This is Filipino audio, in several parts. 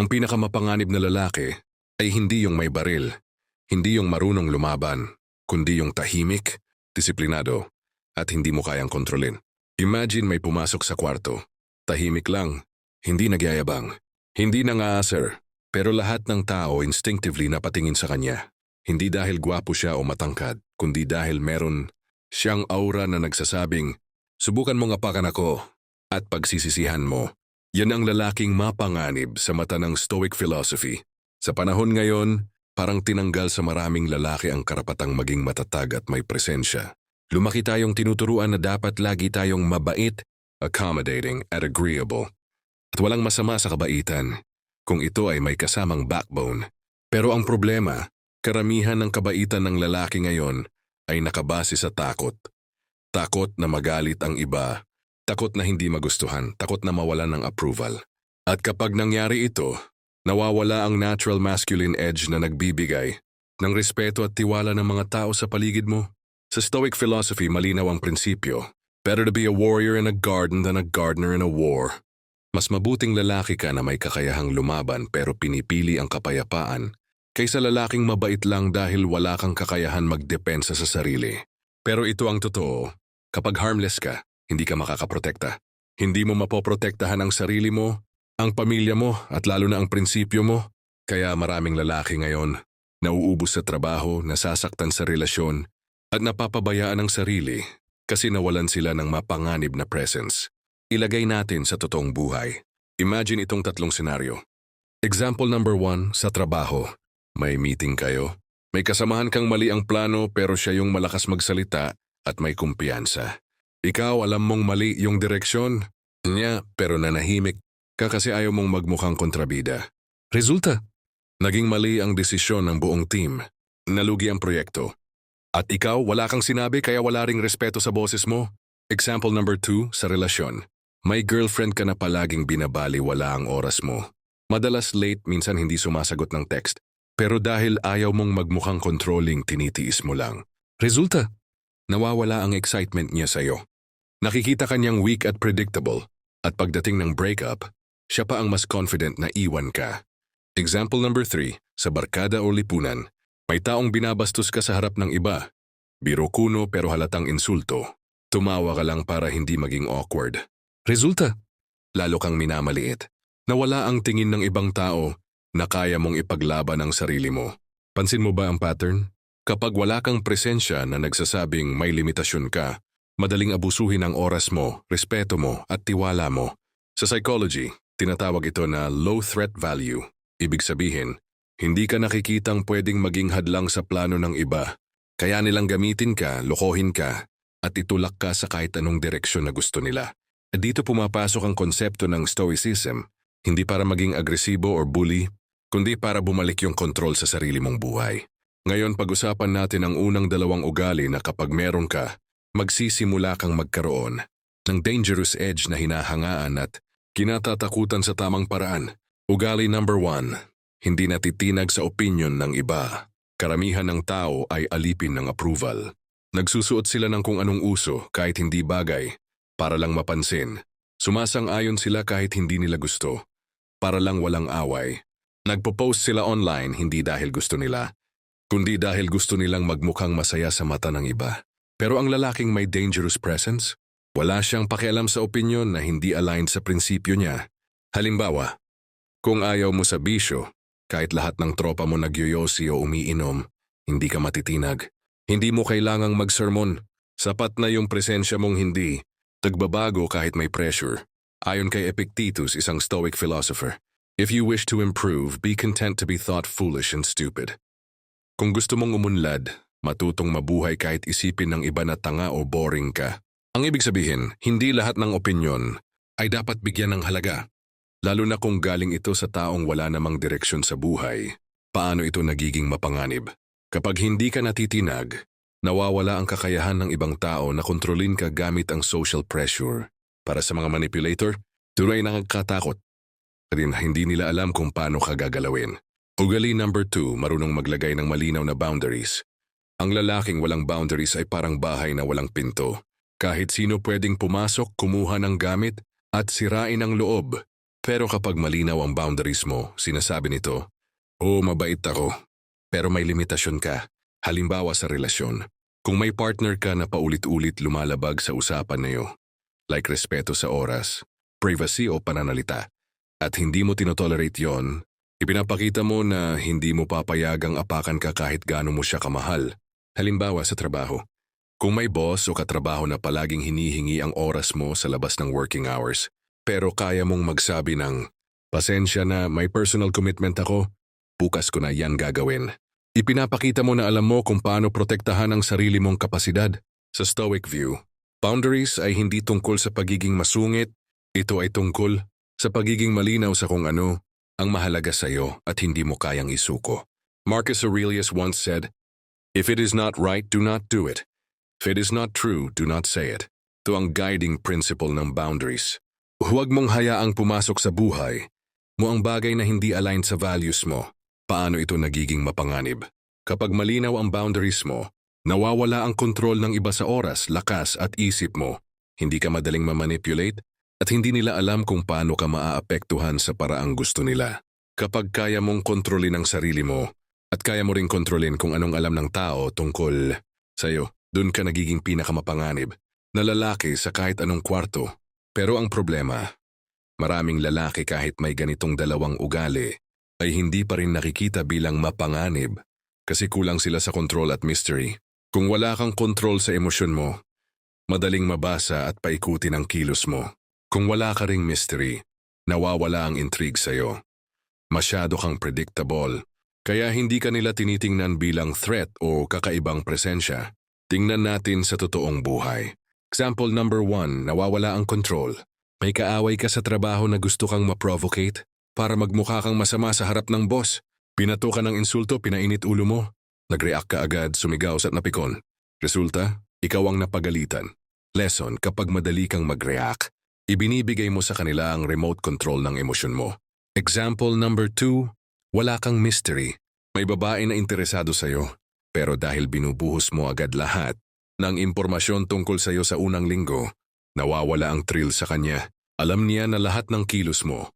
Ang pinakamapanganib na lalaki ay hindi yung may baril, hindi yung marunong lumaban, kundi yung tahimik, disiplinado, at hindi mo kayang kontrolin. Imagine may pumasok sa kwarto. Tahimik lang, hindi nagyayabang, hindi nangaasar, pero lahat ng tao instinctively napatingin sa kanya. Hindi dahil gwapo siya o matangkad, kundi dahil meron siyang aura na nagsasabing, Subukan mong apakan ako at pagsisisihan mo. Yan ang lalaking mapanganib sa mata ng Stoic philosophy. Sa panahon ngayon, parang tinanggal sa maraming lalaki ang karapatang maging matatag at may presensya. Lumaki tayong tinuturuan na dapat lagi tayong mabait, accommodating at agreeable. At walang masama sa kabaitan kung ito ay may kasamang backbone. Pero ang problema, karamihan ng kabaitan ng lalaki ngayon ay nakabase sa takot. Takot na magalit ang iba, takot na hindi magustuhan, takot na mawalan ng approval. At kapag nangyari ito, nawawala ang natural masculine edge na nagbibigay ng respeto at tiwala ng mga tao sa paligid mo. Sa Stoic philosophy, malinaw ang prinsipyo. Better to be a warrior in a garden than a gardener in a war. Mas mabuting lalaki ka na may kakayahang lumaban pero pinipili ang kapayapaan kaysa lalaking mabait lang dahil wala kang kakayahan magdepensa sa sarili. Pero ito ang totoo, kapag harmless ka, hindi ka makakaprotekta. Hindi mo mapoprotektahan ang sarili mo, ang pamilya mo at lalo na ang prinsipyo mo. Kaya maraming lalaki ngayon, nauubos sa trabaho, nasasaktan sa relasyon, at napapabayaan ang sarili kasi nawalan sila ng mapanganib na presence. Ilagay natin sa totoong buhay. Imagine itong tatlong senaryo. Example number one, sa trabaho. May meeting kayo. May kasamahan kang mali ang plano pero siya yung malakas magsalita at may kumpiyansa. Ikaw alam mong mali yung direksyon niya pero nanahimik ka kasi ayaw mong magmukhang kontrabida. Resulta, naging mali ang desisyon ng buong team. Nalugi ang proyekto. At ikaw wala kang sinabi kaya wala ring respeto sa boses mo. Example number two, sa relasyon. May girlfriend ka na palaging binabali wala ang oras mo. Madalas late, minsan hindi sumasagot ng text. Pero dahil ayaw mong magmukhang controlling, tinitiis mo lang. Resulta, nawawala ang excitement niya sa'yo. Nakikita kanyang weak at predictable, at pagdating ng breakup, siya pa ang mas confident na iwan ka. Example number 3, sa barkada o lipunan, may taong binabastos ka sa harap ng iba. Biro kuno pero halatang insulto. Tumawa ka lang para hindi maging awkward. Resulta, lalo kang minamaliit. Nawala ang tingin ng ibang tao na kaya mong ipaglaban ang sarili mo. Pansin mo ba ang pattern? Kapag wala kang presensya na nagsasabing may limitasyon ka, madaling abusuhin ang oras mo, respeto mo at tiwala mo. Sa psychology, tinatawag ito na low threat value. Ibig sabihin, hindi ka nakikitang pwedeng maging hadlang sa plano ng iba. Kaya nilang gamitin ka, lokohin ka, at itulak ka sa kahit anong direksyon na gusto nila. At dito pumapasok ang konsepto ng stoicism, hindi para maging agresibo or bully, kundi para bumalik yung kontrol sa sarili mong buhay. Ngayon pag-usapan natin ang unang dalawang ugali na kapag meron ka, magsisimula kang magkaroon ng dangerous edge na hinahangaan at kinatatakutan sa tamang paraan. Ugali number one, hindi natitinag sa opinion ng iba. Karamihan ng tao ay alipin ng approval. Nagsusuot sila ng kung anong uso kahit hindi bagay, para lang mapansin. Sumasang-ayon sila kahit hindi nila gusto, para lang walang away. Nagpo-post sila online hindi dahil gusto nila, kundi dahil gusto nilang magmukhang masaya sa mata ng iba. Pero ang lalaking may dangerous presence, wala siyang pakialam sa opinion na hindi aligned sa prinsipyo niya. Halimbawa, kung ayaw mo sa bisyo, kahit lahat ng tropa mo nagyoyosi o umiinom, hindi ka matitinag. Hindi mo kailangang magsermon. Sapat na yung presensya mong hindi. Tagbabago kahit may pressure. Ayon kay Epictetus, isang Stoic philosopher, If you wish to improve, be content to be thought foolish and stupid. Kung gusto mong umunlad, matutong mabuhay kahit isipin ng iba na tanga o boring ka. Ang ibig sabihin, hindi lahat ng opinyon ay dapat bigyan ng halaga. Lalo na kung galing ito sa taong wala namang direksyon sa buhay. Paano ito nagiging mapanganib? Kapag hindi ka natitinag, nawawala ang kakayahan ng ibang tao na kontrolin ka gamit ang social pressure. Para sa mga manipulator, tunay na nakakatakot rin hindi nila alam kung paano ka gagalawin. Ugali number two, marunong maglagay ng malinaw na boundaries. Ang lalaking walang boundaries ay parang bahay na walang pinto. Kahit sino pwedeng pumasok, kumuha ng gamit, at sirain ang loob. Pero kapag malinaw ang boundaries mo, sinasabi nito, Oo, mabait ako, pero may limitasyon ka. Halimbawa sa relasyon, kung may partner ka na paulit-ulit lumalabag sa usapan na iyo, like respeto sa oras, privacy o pananalita, at hindi mo tinotolerate yon, ipinapakita mo na hindi mo papayagang apakan ka kahit gaano mo siya kamahal. Halimbawa sa trabaho, kung may boss o katrabaho na palaging hinihingi ang oras mo sa labas ng working hours, pero kaya mong magsabi ng, Pasensya na may personal commitment ako, bukas ko na yan gagawin. Ipinapakita mo na alam mo kung paano protektahan ang sarili mong kapasidad. Sa Stoic view, boundaries ay hindi tungkol sa pagiging masungit, ito ay tungkol sa pagiging malinaw sa kung ano ang mahalaga sa iyo at hindi mo kayang isuko. Marcus Aurelius once said, If it is not right, do not do it. If it is not true, do not say it. Ito ang guiding principle ng boundaries. Huwag mong hayaang pumasok sa buhay mo ang bagay na hindi aligned sa values mo. Paano ito nagiging mapanganib? Kapag malinaw ang boundaries mo, nawawala ang kontrol ng iba sa oras, lakas at isip mo. Hindi ka madaling mamanipulate at hindi nila alam kung paano ka maaapektuhan sa paraang gusto nila. Kapag kaya mong kontrolin ang sarili mo at kaya mo ring kontrolin kung anong alam ng tao tungkol sa'yo, dun ka nagiging pinakamapanganib na lalaki sa kahit anong kwarto. Pero ang problema, maraming lalaki kahit may ganitong dalawang ugali ay hindi pa rin nakikita bilang mapanganib kasi kulang sila sa control at mystery. Kung wala kang control sa emosyon mo, madaling mabasa at paikutin ang kilos mo. Kung wala ka ring mystery, nawawala ang intrigue sa'yo. Masyado kang predictable, kaya hindi ka nila tinitingnan bilang threat o kakaibang presensya. Tingnan natin sa totoong buhay. Example number one, nawawala ang control. May kaaway ka sa trabaho na gusto kang ma-provocate para magmukha kang masama sa harap ng boss. Pinato ka ng insulto, pinainit ulo mo. Nag-react ka agad, sumigaw at napikon. Resulta, ikaw ang napagalitan. Lesson, kapag madali kang mag-react, ibinibigay mo sa kanila ang remote control ng emosyon mo. Example number two, wala kang mystery. May babae na interesado sa'yo, pero dahil binubuhos mo agad lahat ng impormasyon tungkol sa'yo sa unang linggo, nawawala ang thrill sa kanya. Alam niya na lahat ng kilos mo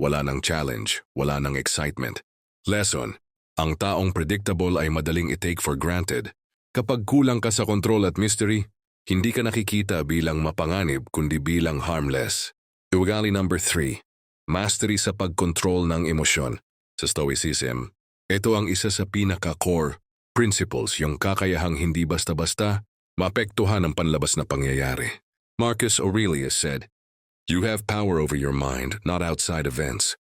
wala ng challenge, wala ng excitement. Lesson, ang taong predictable ay madaling i-take for granted. Kapag kulang ka sa control at mystery, hindi ka nakikita bilang mapanganib kundi bilang harmless. Ugali number 3. Mastery sa pagkontrol ng emosyon. Sa Stoicism, ito ang isa sa pinaka-core principles yung kakayahang hindi basta-basta mapektuhan ang panlabas na pangyayari. Marcus Aurelius said, You have power over your mind, not outside events.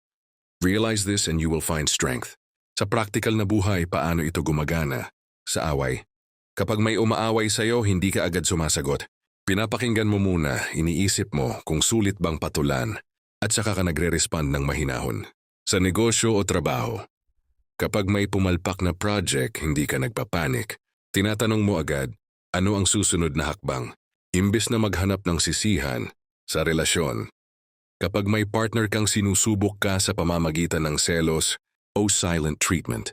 Realize this and you will find strength. Sa praktikal na buhay, paano ito gumagana? Sa away. Kapag may umaaway sa'yo, hindi ka agad sumasagot. Pinapakinggan mo muna, iniisip mo kung sulit bang patulan, at saka ka nagre-respond ng mahinahon. Sa negosyo o trabaho, kapag may pumalpak na project, hindi ka nagpapanik. Tinatanong mo agad, ano ang susunod na hakbang? Imbes na maghanap ng sisihan, sa relasyon, kapag may partner kang sinusubok ka sa pamamagitan ng selos o silent treatment,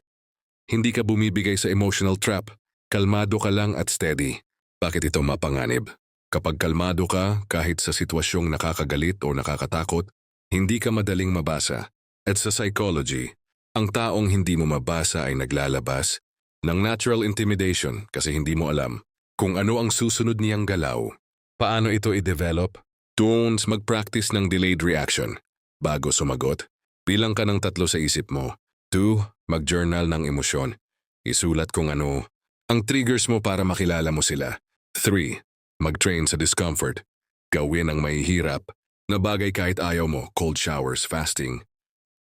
hindi ka bumibigay sa emotional trap, kalmado ka lang at steady. Bakit ito mapanganib? Kapag kalmado ka, kahit sa sitwasyong nakakagalit o nakakatakot, hindi ka madaling mabasa. At sa psychology, ang taong hindi mo mabasa ay naglalabas ng natural intimidation kasi hindi mo alam kung ano ang susunod niyang galaw. Paano ito i-develop? Tones mag-practice ng delayed reaction. Bago sumagot, bilang ka ng tatlo sa isip mo. Two, mag-journal ng emosyon. Isulat kung ano ang triggers mo para makilala mo sila. Three, mag-train sa discomfort. Gawin ang mahihirap na bagay kahit ayaw mo, cold showers, fasting,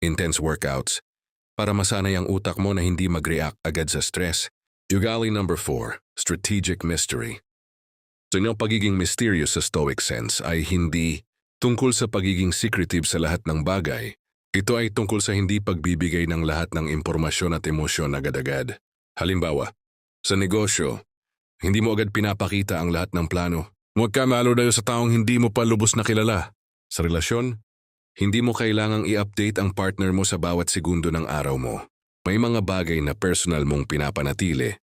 intense workouts, para masanay ang utak mo na hindi mag-react agad sa stress. Ugali number four, strategic mystery. So yung pagiging mysterious sa Stoic sense ay hindi tungkol sa pagiging secretive sa lahat ng bagay. Ito ay tungkol sa hindi pagbibigay ng lahat ng impormasyon at emosyon agad-agad. Halimbawa, sa negosyo, hindi mo agad pinapakita ang lahat ng plano. Huwag ka malulayo sa taong hindi mo pa lubos na kilala. Sa relasyon, hindi mo kailangang i-update ang partner mo sa bawat segundo ng araw mo. May mga bagay na personal mong pinapanatili,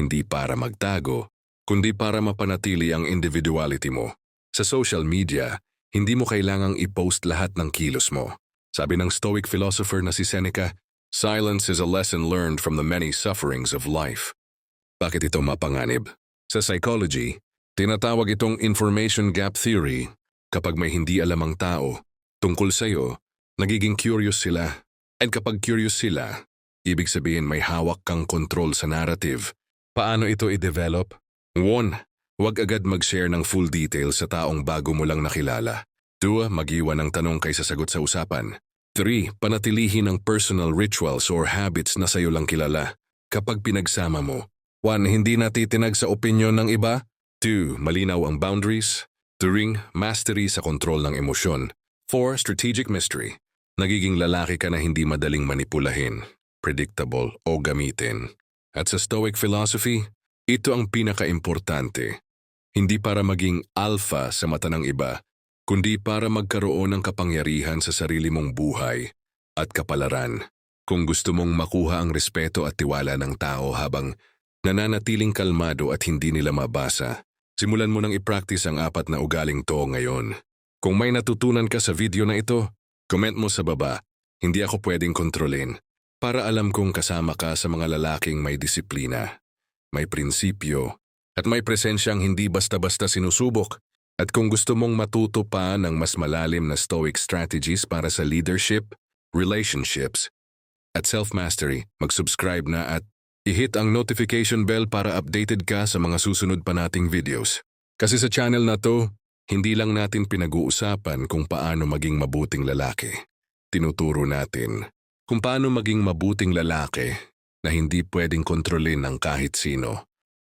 hindi para magtago, kundi para mapanatili ang individuality mo. Sa social media, hindi mo kailangang i-post lahat ng kilos mo. Sabi ng Stoic philosopher na si Seneca, silence is a lesson learned from the many sufferings of life. Bakit ito mapanganib? Sa psychology, tinatawag itong information gap theory. Kapag may hindi alam ang tao tungkol sa'yo, nagiging curious sila. And kapag curious sila, ibig sabihin may hawak kang control sa narrative. Paano ito i-develop? 1. Huwag agad mag-share ng full details sa taong bago mo lang nakilala. 2. Mag-iwan ng tanong kaysa sagot sa usapan. 3. Panatilihin ang personal rituals or habits na sa'yo lang kilala. Kapag pinagsama mo, 1. Hindi natitinag sa opinyon ng iba. 2. Malinaw ang boundaries. 3. Mastery sa kontrol ng emosyon. 4. Strategic mystery. Nagiging lalaki ka na hindi madaling manipulahin, predictable o gamitin. At sa Stoic philosophy, ito ang pinaka-importante. Hindi para maging alpha sa mata ng iba, kundi para magkaroon ng kapangyarihan sa sarili mong buhay at kapalaran. Kung gusto mong makuha ang respeto at tiwala ng tao habang nananatiling kalmado at hindi nila mabasa, simulan mo nang i-practice ang apat na ugaling to ngayon. Kung may natutunan ka sa video na ito, comment mo sa baba. Hindi ako pwedeng kontrolin para alam kong kasama ka sa mga lalaking may disiplina, may prinsipyo, at may presensyang hindi basta-basta sinusubok. At kung gusto mong matuto pa ng mas malalim na stoic strategies para sa leadership, relationships, at self-mastery, mag-subscribe na at i-hit ang notification bell para updated ka sa mga susunod pa nating videos. Kasi sa channel na to, hindi lang natin pinag-uusapan kung paano maging mabuting lalaki. Tinuturo natin kung paano maging mabuting lalaki na hindi pwedeng kontrolin ng kahit sino.